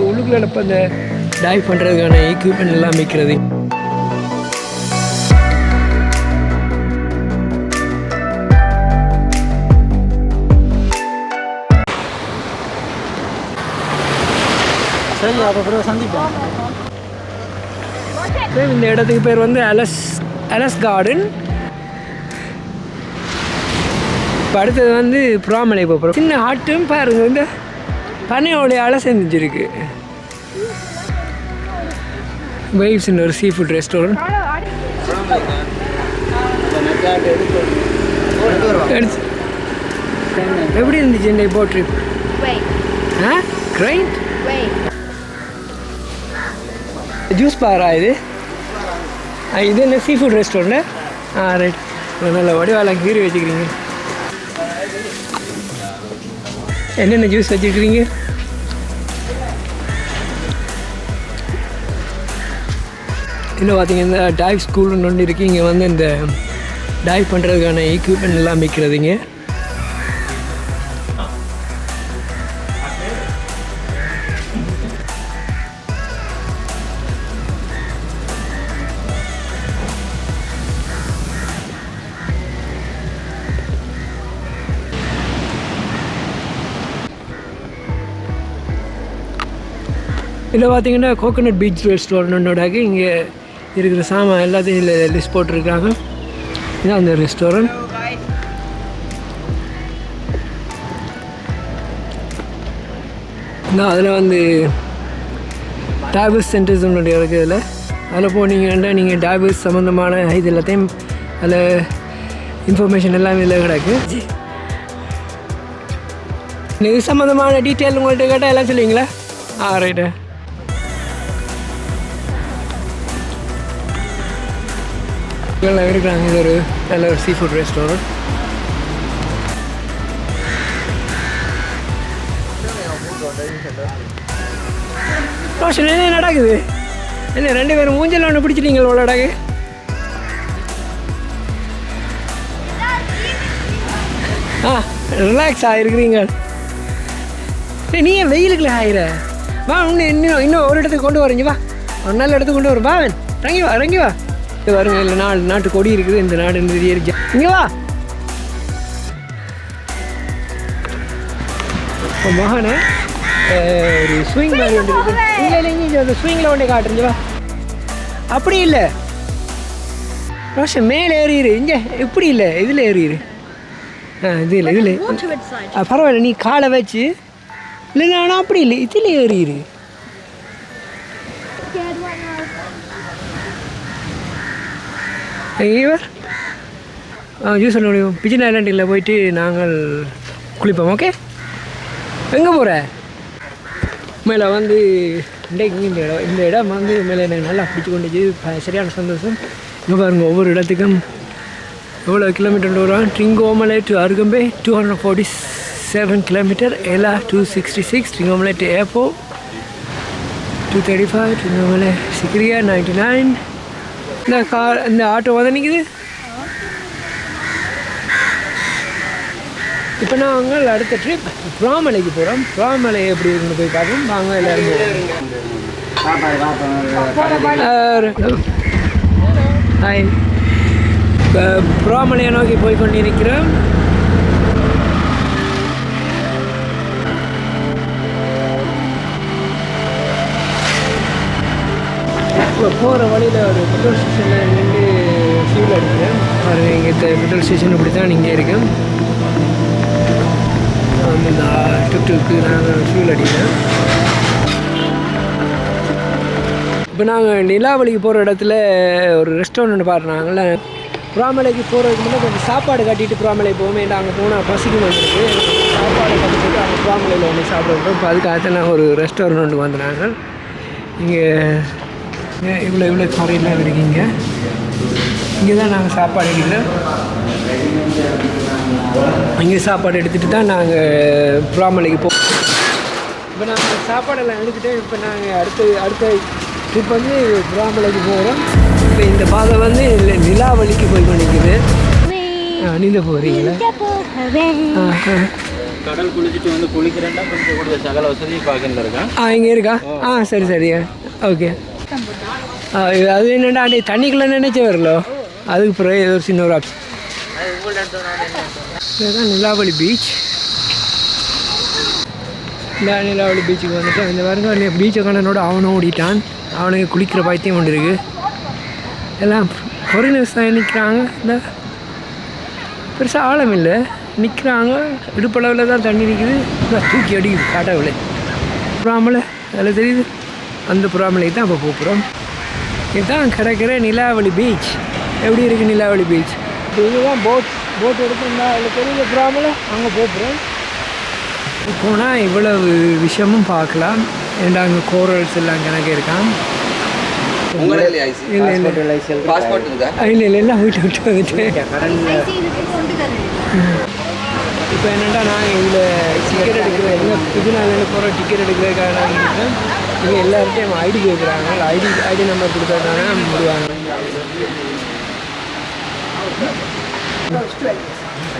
உள்ளுக்குள்ள உள்ளுக்குள்ள இப்போ அந்த டைவ் பண்ணுறதுக்கான எக்யூப்மெண்ட் எல்லாம் சரி பிறகு சந்திப்போம். இந்த இடத்துக்கு பேர் வந்து அலஸ் அலஸ் கார்டன் இப்போ அடுத்தது வந்து புறாமலை போகிறோம் சின்ன ஆட்டும் பாருங்க இந்த பனையோடையால் செஞ்சிருக்கு. வைவ்ஸ்னு ஒரு சீ ஃபுட் ரெஸ்டாரண்ட் எப்படி இருந்துச்சு இந்த போட் ட்ரிப் ஆ? கிரைண்ட். ஜூஸ் பாரா இது? இது என்ன சீ ஃபுட் ரெஸ்டாரண்ட் ஆ ரைட் நல்ல வடிவாலாம் கீறி வச்சுக்கிறீங்க. என்னென்ன ஜூஸ் வச்சுருக்கிறீங்க? இன்னும் பார்த்தீங்கன்னா டைவ் ஸ்கூல்னு ஒன்று இருக்குது இங்கே வந்து இந்த டைவ் பண்ணுறதுக்கான எக்யூப்மெண்ட் எல்லாம் விற்கிறதுங்க இதில் பார்த்தீங்கன்னா கோகோனட் பீச் ரெஸ்டாரண்ட்டோடாக இங்கே இருக்கிற சாமான் எல்லாத்தையும் இதில் லிஸ்ட் போட்டிருக்காங்க. இதுதான் அந்த ரெஸ்டாரண்ட் இந்த அதில் வந்து டயபஸ் சென்டர்ஸ் ஒன்று இருக்குது அதில் அதில் போனீங்கன்னா நீங்கள் டயபஸ் சம்மந்தமான இது எல்லாத்தையும் அதில் இன்ஃபர்மேஷன் எல்லாமே இதில் கிடக்கு. இது சம்மந்தமான டீட்டெயில் உங்கள்கிட்ட கேட்டால் எல்லாம் சொல்லுவீங்களா? ஆ ரைட்டு இவங்கெல்லாம் இருக்கிறாங்க ஒரு நல்ல ஒரு சீ ஃபுட் ரெஸ்டாரண்ட் ரோஷன் என்ன நடக்குது? என்ன ரெண்டு பேரும் மூஞ்சல் ஒன்று பிடிச்சிட்டீங்களா உள்ளடாக்கு ஆ ரிலாக்ஸ் ஆகிருக்கிறீங்க டேய், நீ ஏன் வெயிலுக்குள்ள ஆகிற வா இன்னும் இன்னும் இன்னும் ஒரு இடத்துக்கு கொண்டு வரீங்க வா. ஒரு நல்ல இடத்துக்கு கொண்டு வரும் வா இறங்கி வா இறங்கி வா. வருங்க இல்லை நாடு நாட்டு கொடி இருக்குது இந்த நாடு ஏரியா இங்கே வா. இப்போ மகனை. ஒரு ஸ்விங் மாதிரி ஒன்று இருக்குது இல்லை இல்லை இங்கே அந்த ஸ்விங்கில் ஒன்றே காட்டுறீங்க வா. அப்படி இல்லை. ரோஷன் மேலே ஏறிடு இங்கே இப்படி இல்லை. இதில் ஏறிடு ஆ இது இல்லை இதில். பரவாயில்ல நீ காலை வச்சு. இல்லை நான் அப்படி இல்லை. இதில் ஏறிடு இவர் ஜூஸ் சொல்ல முடியும் பிஜின் ஐலாண்டில் போயிட்டு நாங்கள் குளிப்போம் ஓகே எங்கே போகிற மேலே வந்து இன்றைக்கு இந்த இடம் இந்த இடம் வந்து மேலே எனக்கு நல்லா பிடிச்சி கொண்டுச்சு. சரியான சந்தோஷம். இங்கே பாருங்கள் ஒவ்வொரு இடத்துக்கும் எவ்வளோ கிலோமீட்டர் வரும் Trincomalee to Arugam Bay two hundred forty seven kilometre Ella two sixty six Trincomalee to ஏப்போ two thirty five Trincomalee Sigiriya ninety nine இந்த கார் இந்த ஆட்டோ வந்து நிற்குது இப்போ நாங்கள் அடுத்த ட்ரிப் புறாமலைக்கு போகிறோம் புறாமலை எப்படி இருக்குன்னு போய் பார்ப்போம். வாங்க எல்லாரும் ஹாய் இப்போ புறாமலையை நோக்கி போய் கொண்டிருக்கிறோம் இப்போ போகிற வழியில் ஒரு பெட்ரோல் ஸ்டேஷனில் நின்று ஃபியூல் அடிக்கிறேன். அது இங்கே பெட்ரோல் ஸ்டேஷன் இப்படி தான் இங்கே இருக்கேன் இந்த டுக் டுக்கு நாங்கள் ஃபியூல் அடிக்கிறேன். இப்போ நாங்கள் நிலாவளிக்கு போகிற இடத்துல ஒரு ரெஸ்டாரண்ட் பாருனாங்கள புறாமலைக்கு போகிறதுக்கு முன்னாடி கொஞ்சம் சாப்பாடு கட்டிட்டு புறாமலை போவோமே. அங்கே போனால் பசிக்கும் வந்துருக்கு சாப்பாடு கட்டிட்டு அங்கே புறாமலையில் ஒன்று சாப்பிடுறோம். இப்போ அதுக்காக நான் ஒரு ரெஸ்டாரண்ட் வந்துடுறாங்க இங்கே இவ்வளோ இவ்வளோ குறையெல்லாம் இருக்கீங்க இங்கே தான் நாங்கள் சாப்பாடு எடுக்கிறோம். இங்கே சாப்பாடு எடுத்துகிட்டு தான் நாங்கள் புறாமலைக்கு போ இப்போ நாங்கள் சாப்பாடெல்லாம் எடுத்துகிட்டு இப்போ நாங்கள் அடுத்த அடுத்த ட்ரிப் வந்து புறாமலைக்கு போகிறோம் இப்போ இந்த பாதை வந்து நிலாவளிக்கு போய் கொண்டிருக்குது. நீங்க போகிறீங்களா கடல் குளிச்சுட்டு வந்து குளிக்கிறேன்னா கொஞ்சம் சகல வசதி பார்க்கல இருக்கேன் ஆ இங்கே இருக்கா? ஆ சரி சரி. ஓகே. அது என்னடா அன்றைக்கி தண்ணிக்குள்ளே நினைச்சே வரலோ? அதுக்கு பிறகு ஏதோ ஒரு சின்ன ஒரு ஆப்ஷன் இதுதான் நிலாவளி பீச் இந்த நிலாவளி பீச்சுக்கு வந்துட்டு இந்த பாருங்க பீச்சை கண்டனோட அவனும் ஓடிட்டான். அவனுக்கு குளிக்கிற பைத்தியம் கொண்டு இருக்கு. எல்லாம் ஃபாரினர்ஸ் தான் நிற்கிறாங்க இந்த பெருசாக ஆழம் இல்லை. நிற்கிறாங்க இடுப்பளவில் தான் தண்ணி நிற்குது தூக்கி அடிக்குது காட்டாவில் புறாமலை அதில் தெரியுது. அந்த புறாமலைக்கு தான் இப்போ போகிறோம் இதுதான் கிடக்கிற நிலாவளி பீச் எப்படி இருக்குது நிலாவளி பீச் இப்போ இதுதான் போட் போட் எடுத்துருந்தா அதில் தெரியுது புறாமலை அங்கே போகிறோம் போனால் இவ்வளவு விஷயமும் பார்க்கலாம். ஏன்டா அங்கே கோரல்ஸ் எல்லாம் கணக்கு இருக்கான் இல்லை இல்லை. பாஸ்போர்ட் இருக்கா? இல்லை இல்லை எல்லாம் வீட்டு விட்டு வந்துட்டு. இப்போ என்னென்னா நாங்கள் இதில் டிக்கெட் எடுக்கிற எங்கே புதுநாளில் போகிற டிக்கெட் எடுக்கிறதுக்காக நாங்கள் இருக்கோம் இங்கே எல்லார்ட்டையும் ஐடி கேட்குறாங்க ஐடி ஐடி நம்பர் நம்ம வருவாங்க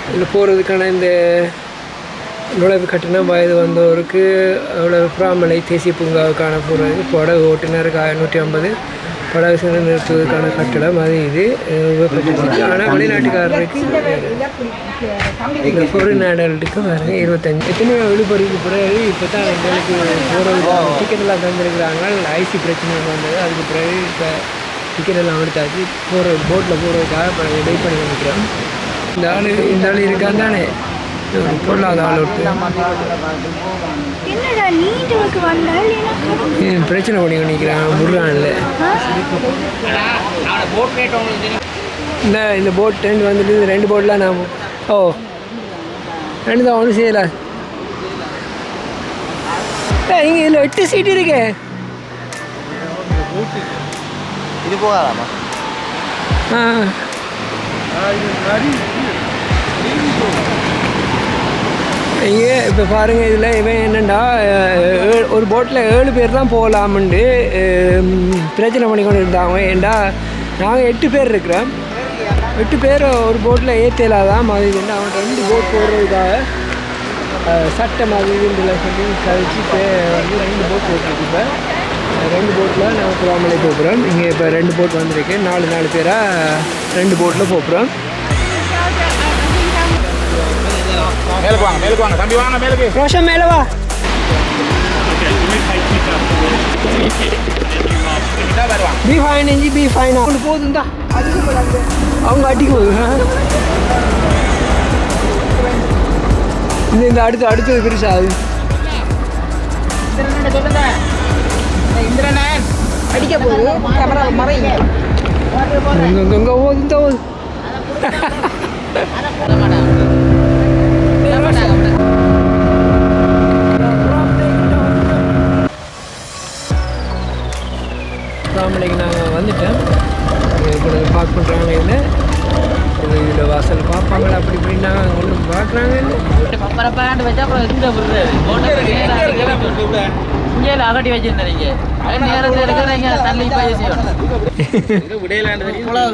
இதில் போகிறதுக்கான இந்த நுழைவு கட்டணம் வயது வந்தோருக்கு அவ்வளோ புறாமலை தேசிய பூங்காவுக்கான போகிறதுக்கு புடவை ஓட்டுநருக்கு நூற்றி ஐம்பது. படகு நிறுத்துவதற்கான கட்டிடம். அது இது ஆனால் வெளிநாட்டுக்காரருக்கு இந்த ஃபாரின் நாடுகளுக்கு பாருங்க இருபத்தஞ்சு எத்தனையோ விழுப்புரத்துக்கு பிறகு இப்போ தான் எங்களுக்கு போகிறது டிக்கெட் எல்லாம் தந்துருக்குறாங்க ஐசி பிரச்சனை வந்தது. அதுக்கு பிறகு இப்போ டிக்கெட் எல்லாம் எடுத்தாச்சு. போகிற போட்டில் போகிறதுக்காக இப்போ வெயிட் பண்ணி நினைக்கிறோம் இந்த ஆள் இந்த ஆள் இருக்கான் தானே? ஒரு பொருளாத ஆள் விட்டு என்னடா நீட்டுக்கு வந்தால் எனக்கு ஏன் பிரச்சனை பண்ணி நிற்கிறான் முருகான்ல. இந்த இந்த போட் ரெண்டு வந்துட்டு இந்த ரெண்டு போட்லாம் நான் ஓ ரெண்டு தான் ஒன்றும் செய்யலை. இங்கே இதில் எட்டு சீட் இருக்கே. இது போகாதாமா ஆ. இங்கே இப்போ பாருங்கள் இதில் இவன் என்னென்னா ஒரு போட்டில் ஏழு பேர் தான் போகலாமுண்டு பிரச்சனை பண்ணி கொண்டு இருந்தாங்க ஏண்டா நாங்கள் எட்டு பேர் இருக்கிறோம். எட்டு பேர் ஒரு போட்டில் ஏற்றலாதான் தான் இதுன்னு அவன் ரெண்டு போட் போடுறதுக்காக அஹ், சட்டம் அது சொல்லி கழிச்சு வந்து ரெண்டு போட் போட்டுருக்கு இப்போ ரெண்டு போட்டில் நாங்கள் குவாமலை போகிறோம் இங்கே இப்போ ரெண்டு போட் வந்திருக்கு. நாலு நாலு பேராக ரெண்டு போட்டில் போகிறோம் மேலுக்கு வாங்க மேலுக்கு வாங்க. தம்பி வாங்க மேலுக்கு. ரோஷன் மேலே வா. பி ஃபைன் இஞ்சி பி ஃபைன் அவங்களுக்கு போதும் தான் அவங்க அடிக்க போகுது. இந்த இந்த அடுத்து அடுத்தது பெருசா அது அடிக்க போகுது. கேமரா மறைங்க இங்க இங்க இங்க போகுது இந்த போகுது. பார்க் பண்ணுறாங்க இது இதில் வாசல் பார்ப்பாங்களா? அப்படி இப்படின்னா ஒன்றும் பார்க்குறாங்க இல்லை வச்சா இங்கே அகட்டி வச்சிருந்தீங்க நேரத்தில் இருக்கிறீங்க தள்ளி போய் செய்யணும்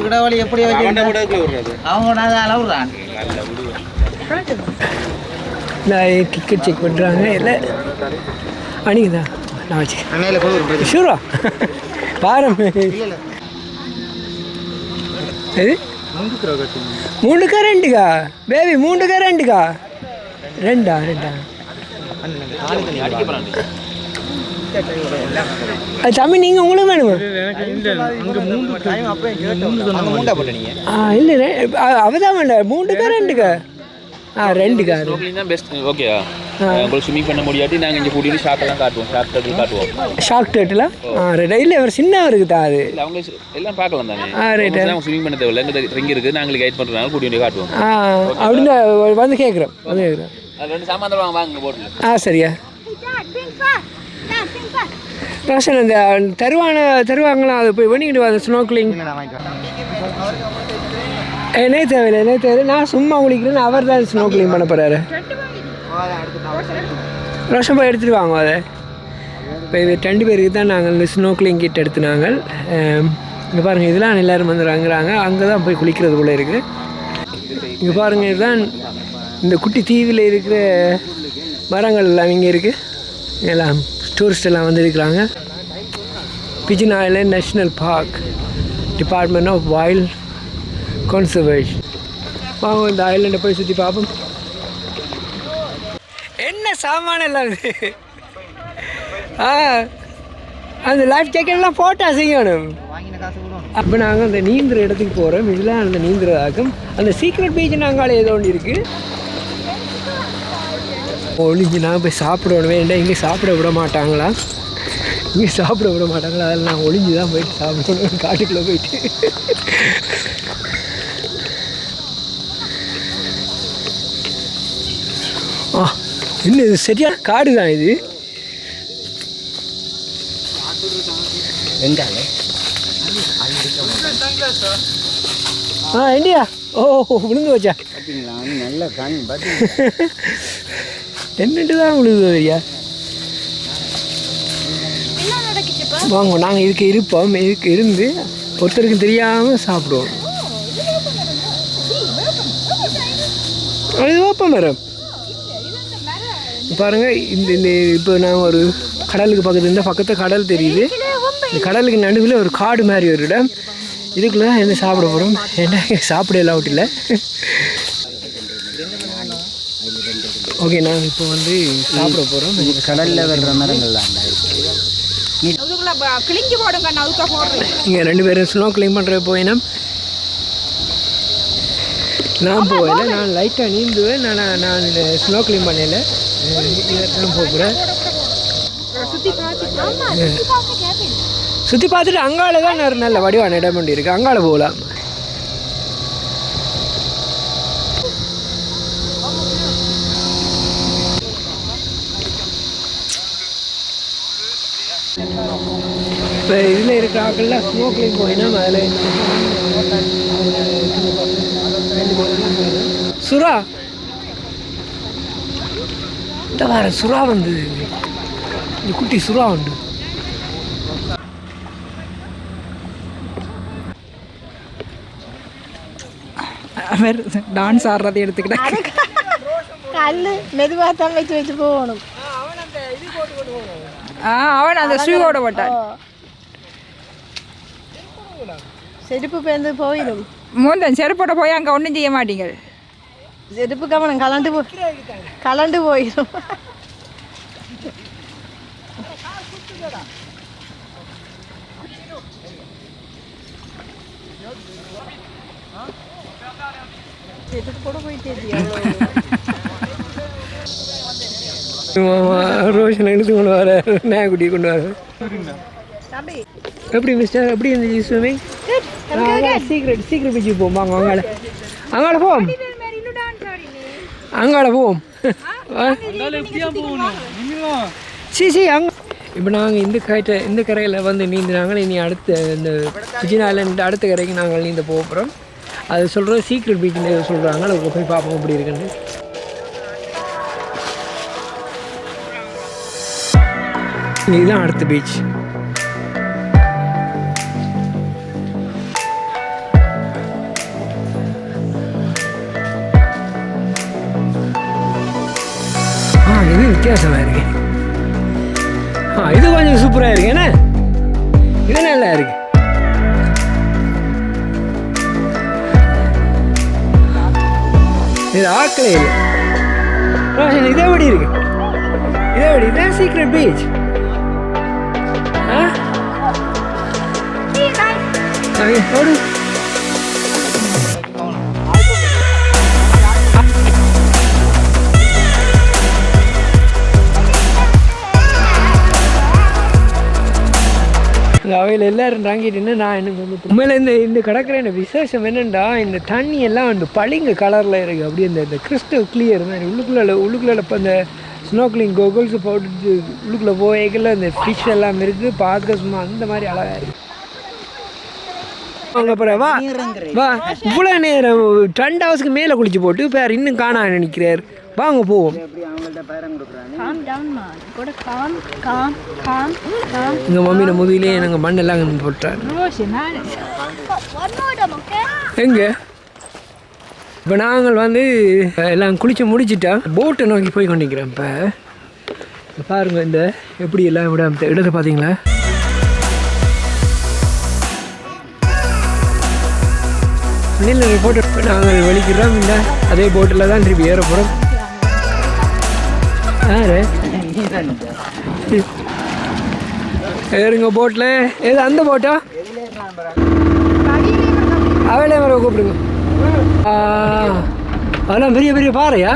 இடவழி எப்படி விடுறது. அவங்க நாங்கள் அளவுறான் நான் டிக்கெட் செக் பண்ணுறாங்க. இல்லை. அணிக்குதா? நான் வச்சுக்கிறேன். ஷூரா? பாரம் எது மூணுக்கா ரெண்டுக்கா பேபி மூணுக்கா ரெண்டுக்கா ரெண்டா ரெண்டா அது தம்பி நீங்கள் உங்களுக்கு வேணுமா ஆ இல்லை அவதான் வேண்டாம் மூணுக்கா ரெண்டுக்கா ஆ ரெண்டுக்கா பெஸ்ட் ஓகேயா உங்களுக்கு ஸ்விமிங் பண்ண முடியாட்டி நாங்கள் இங்கே கூட்டிட்டு ஷார்ட்டெல்லாம் காட்டுவோம். ஷார்ட் தட்டி காட்டுவோம். ஷாக் டேட்டில் ஆ ரெண்டா இல்லை அவர் சின்னவருக்கு தான் அது. இல்லை அவங்க எல்லாம் பார்க்கலாம் தானே. ஆ, right. அவங்க ஸ்விமிங் பண்ண தேவையில்ல. எங்கள் ரிங் இருக்குது நாங்களுக்கு கைட் பண்ணுறாங்க கூட்டி வந்து காட்டுவோம். ஆ அப்படின்னு வந்து கேட்குறோம் வந்து கேட்குறோம் அது ரெண்டு சாமான் வாங்க போட்டில் ஆ சரியா. ரோஷன் அந்த தருவான தருவாங்களா? அது போய் பண்ணிக்கிட்டு வா ஸ்னோக்லிங் என்னே தேவையில்லை என்ன தேவையில்லை நான் சும்மா குளிக்கிறேன் அவர் தான் ஸ்னோக்லிங் பண்ண போகிறாரு ரோஷன் போய் எடுத்துகிட்டு வாங்க அதை. இப்போ இது ரெண்டு பேருக்கு தான் நாங்கள் இந்த ஸ்னோக்லிங் கிட் எடுத்து நாங்கள் இங்கே பாருங்கள் இதெல்லாம் எல்லோரும் வந்துடுறாங்கிறாங்க அங்கே தான் போய் குளிக்கிறது போல இருக்குது இங்கே பாருங்கள் இதுதான் இந்த குட்டி தீவில் இருக்கிற மரங்கள் எல்லாம் இங்கே இருக்குது எல்லாம் டூரிஸ்ட் எல்லாம் வந்துருக்கிறாங்க. Pigeon island national park department of wild conservation வாங்க இந்த ஐலண்டை போய் சுற்றி பார்ப்போம். சாமான எல்லாம் ஆ அந்த லைஃப் ஜாக்கெட்லாம் போட்டா செய்யணும் காசு அப்போ நாங்கள் அந்த நீந்துற இடத்துக்கு போகிறோம் இதெல்லாம் அந்த நீந்துறதாக்கும் அந்த சீக்ரெட் பீச் நாங்கள் ஏதோ ஒன்று இருக்குது ஒளிஞ்சு நான் போய் சாப்பிடணும். வேண்டாம் இங்கே சாப்பிட விட மாட்டாங்களா? இங்கே சாப்பிட விட மாட்டாங்களா? அதில் நான் ஒளிஞ்சு தான் போயிட்டு சாப்பிடணும். காட்டுக்குள்ளே போயிட்டு. என்ன இது சரியான காடு தான் இது. ஆ இண்டியா ஓ விழுந்து வச்சா நல்ல என்னட்டு தான் விழுது ஐயா வாங்க நாங்கள் இதுக்கு இருப்போம். இதுக்கு இருந்து ஒருத்தருக்கு தெரியாமல் சாப்பிடுவோம். அது வேப்ப மரம் பாருங்க இந்த இந்த இப்போ நான் ஒரு கடலுக்கு பக்கத்துல இந்த பக்கத்தில் கடல் தெரியுது. இந்த கடலுக்கு நடுவில் ஒரு காடு மாதிரி ஒரு இடம். இதுக்குள்ளே என்ன சாப்பிட போகிறோம் என்ன? சாப்பிட எல்லாம் இல்லை ஓகே நாங்கள் இப்போ வந்து சாப்பிட போகிறோம் கடலில் வர்ற மரங்கள் தான் இங்கே ரெண்டு பேரும் ஸ்னோ கிளைம் பண்ணுற போயினோம். நான் போகல நான் லைட்டாக நீந்துவேன். நான் நான் இந்த ஸ்னோ கிளைம் பண்ணல. போகிறேன் சுத்தி சுற்றி பார்த்துட்டு அங்கால தான் நல்ல வடிவான இடம் ஒன்று இருக்குது அங்கால போகலாம். இப்போ இதில் இருக்கிற ஆக்கள்லாம் ஸ்னோ போயினா அதில் சுறா சுறா வந்து. இந்த குட்டி சுறா உண்டு. அவர் டான்ஸ் ஆடுறதை எடுத்துக்கிட்டேன் கல் மெதுவாக தான் வச்சு வச்சு போகணும். ஆ அவன் அந்த ஷூவோட போட்டான். செருப்பு பேர்ந்து போயிடும். மூந்தன் செருப்போட போய் அங்கே ஒன்றும் செய்ய மாட்டீங்க செருப்பு கவனம் கலண்டு போ கலண்டு போயிடும் செருப்பு கூட போயிட்டே ரோஷன் கொண்டு வர நாயக்குட்டி கொண்டு வர எப்படி மிஸ்டர் எப்படி இருந்துச்சு ஸ்விமிங் சீக்கிரம் சீக்கிரம் பிச்சு போவோம் வாங்க அங்கால அங்கால போவோம் அங்கால போவோம் சி சி அங்க. இப்போ நாங்கள் இந்த கரைட்ட இந்த கரையில் வந்து நீந்தினாங்க. இனி அடுத்த இந்த விஜய் ஐலண்ட் அடுத்த கரைக்கு நாங்கள் நீந்த போக போகிறோம் அது சொல்கிறது சீக்ரெட் பீச்னு சொல்கிறாங்க அதுக்கு போய் பார்ப்போம் எப்படி இருக்குன்னு. இதுதான் அடுத்த பீச் இது வித்தியாசமாக இருக்கு. ஆ இது கொஞ்சம் சூப்பராக இருக்கு. என்ன? இது நல்லா இருக்கு. இது ஆக்கலே இல்லை ரோஷன் இதே எப்படி இருக்கு? இதே எப்படி? இதான் சீக்ரெட் பீச் ஆ? ஓடு எல்லாரும் தாங்கிட்டுன்னு நான் எனக்கு வந்து உண்மையில இந்த இந்த கடற்கரை இந்த விசேஷம் என்னண்டா இந்த தண்ணி எல்லாம் வந்து பளிங்கு கலரில் இருக்குது அப்படியே இந்த இந்த கிறிஸ்டல் கிளியர் மாதிரி. உள்ளுக்குள்ள உள்ளுக்குள்ள இப்போ இந்த ஸ்னோக்லிங் கோகுல்ஸ் போட்டுட்டு உள்ளுக்குள்ளே போய்க்கல இந்த ஃபிஷ் எல்லாம் இருக்குது பார்க்க சும்மா அந்த மாதிரி அழகாக இருக்குது வாங்க அப்புறம் வா. வா. இவ்வளோ நேரம் டென்ட் ஹவர்ஸ்க்கு மேலே குளிச்சு போட்டு பேர் இன்னும் காணா நினைக்கிறார் வாங்க போவோம். காம் டவுன் மா கூட காம் காம் காம் காம் எங்கள் மம்மியோட முதுகிலே நாங்கள் மண்ணெல்லாம் போட்டார் எங்கே? இப்போ நாங்கள் வந்து எல்லாம் குளிச்சு முடிச்சிட்டா போட்டை நோக்கி போய் கொண்டிருக்கிறோம் இப்போ. பாருங்க இந்த எப்படி எல்லாம் விட இடத்தை பார்த்தீங்களா? நீல போட்டு. நாங்கள் வெளிக்கிறோம் இந்த அதே போட்டில் தான் திருப்பி ஏற போகிறோம் யாரு? ஏறுங்க போட்டில் ஏது அந்த போட்டா அவளே வர கூப்பிடுங்க. ஆ, அதெல்லாம் பெரிய பெரிய பாறையா?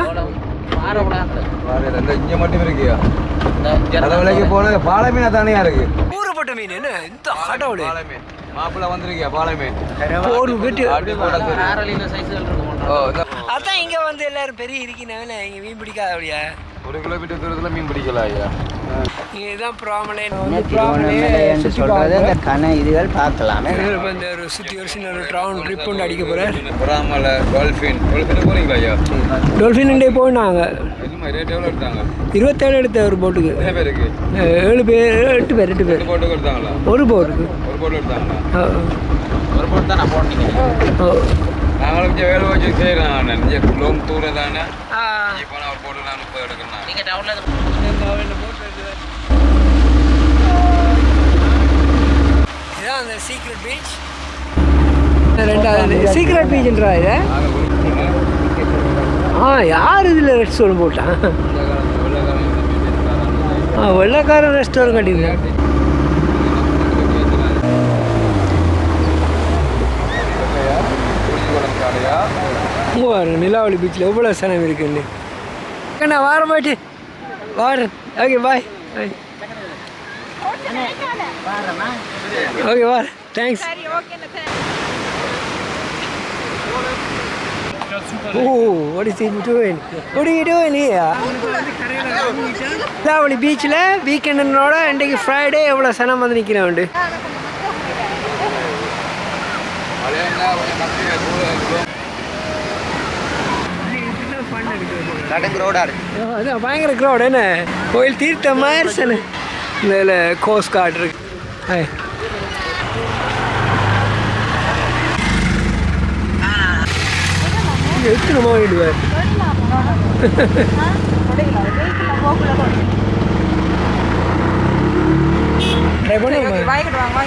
இங்க மட்டும் இருக்கியா கடவுளைக்கு போன பாலமே தனியா இருக்கு. ஊறப்பட்ட மீன் என்ன? இந்த கடவுளே மாப்பிள்ள வந்திருக்கியா பாலமே ஒரு வீட்டு. அதான் இங்க வந்து எல்லாரும் பெரிய இருக்கிறனால இங்க மீன் பிடிக்காத அப்படியா? ஒரு கிலோமீட்டர் தூரத்துல மீன் பிடிக்கலாம் ஐயா. இதான் ப்ராமலேன் என்று சொல்றது அந்த இதுகள் பார்க்கலாமே. இந்த ஒரு ஒரு சின்ன ஒரு ரவுண்ட் ட்ரிப் ஒன்று அடிக்க போறேன் புறாமலை டால்ஃபின் டால்ஃபின் போறீங்களா ஐயா? டொல்ஃபின் எவ்வளோ எடுத்தாங்க? இருபத்தேழு எடுத்த ஒரு போட்டுக்கு. ஏழு பேர் எட்டு பேர் எட்டு பேர். ஒரு போட்டு எடுத்தாங்களா? ஒரு போட்டுக்கு. ஒரு போட்டு எடுத்தாங்களா? ஒரு போட்டு தான் நான் போட்டீங்க. நாங்களும் வேலை வச்சு செய்கிறேன் நான் இங்கே லோம் தூர தானே? போட்டு நீங்க டவுன்ல இதான் அந்த சீக்ரெட் பீச் ரெண்டாவது சீக்ரெட் பீச்ன்றா இது? ஆ யார் இதில் ரெஸ்டாரண்ட் போட்டான்? ஆ வெள்ளக்காரன் ரெஸ்டாரண்ட் கட்டியிருக்கேன். இங்கே பாருங்க நிலாவளி பீச்சில் எவ்வளோ சனம் இருக்குன்னு. நான் வாரம் வாடு ஓகே பாய் பாய் ஓகே வார் தேங்க்ஸ் சரி okay Oh, what is he doing? What are you doing here? Nilaveli பீச்சில் வீக்கெண்டனோட இன்றைக்கு ஃப்ரைடே எவ்வளோ சனம் வந்து நிற்கிறேன் உண்டு கடங்கு ரோடா இருக்கு. அதான் பயங்கர க்ரௌட் என்ன? கோயில் தீர்த்த மாதிரி சன இந்த இதில் கோஸ்ட் கார்டு இருக்கு. எத்தனை மாறிடுவார் ட்ரை பண்ணுவோமா?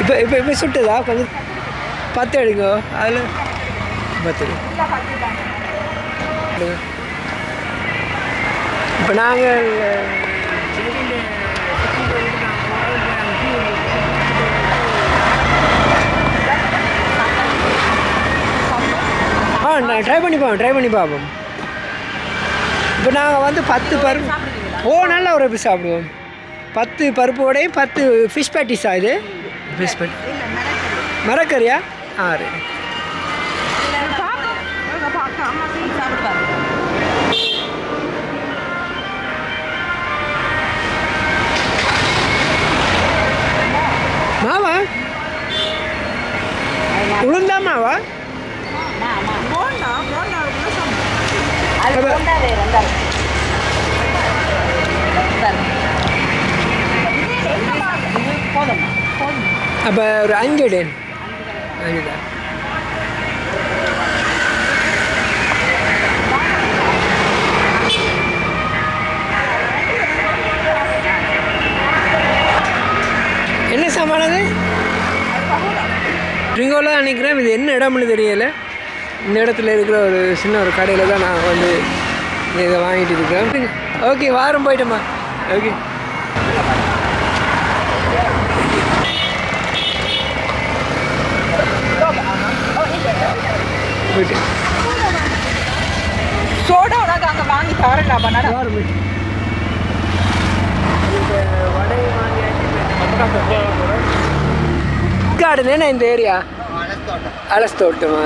இப்போ இப்போ இப்போ சுட்டுதா? கொஞ்சம் பத்து எடுங்க. அதில் பத்து இப்போ நாங்கள் ஆ நான் ட்ரை பண்ணி பார்ப்போம் ட்ரை பண்ணி பார்ப்போம் இப்போ நாங்கள் வந்து பத்து பருப்பு ஓ நல்ல ஒரு பீஸ் சாப்பிடுவோம். பத்து பருப்பு வடையும் பத்து ஃபிஷ் பேட்டிஸா இது? ஃபிஷ் பேட்டி மரக்கறியா? ஆறு. அப்போ ஒரு அஞ்சு டேன். அஞ்சுதான் என்ன சாமானது ட்ரிங்கோவில் தான் நினைக்கிறேன். இது என்ன இடம்னு தெரியல. இந்த இடத்துல இருக்கிற ஒரு சின்ன ஒரு கடையில் தான் நான் வந்து இதை வாங்கிட்டு இருக்கிறேன். ஓகே வாரம் போயிட்டோம்மா ஓகே. போயிட்டு. சோடா உனக்கு அங்கே வாங்கி தரல பண்ணடா வாரம் போயிட்டு காடுனேண்ணா இந்த ஏரியா? அலஸ் தோட்டமா?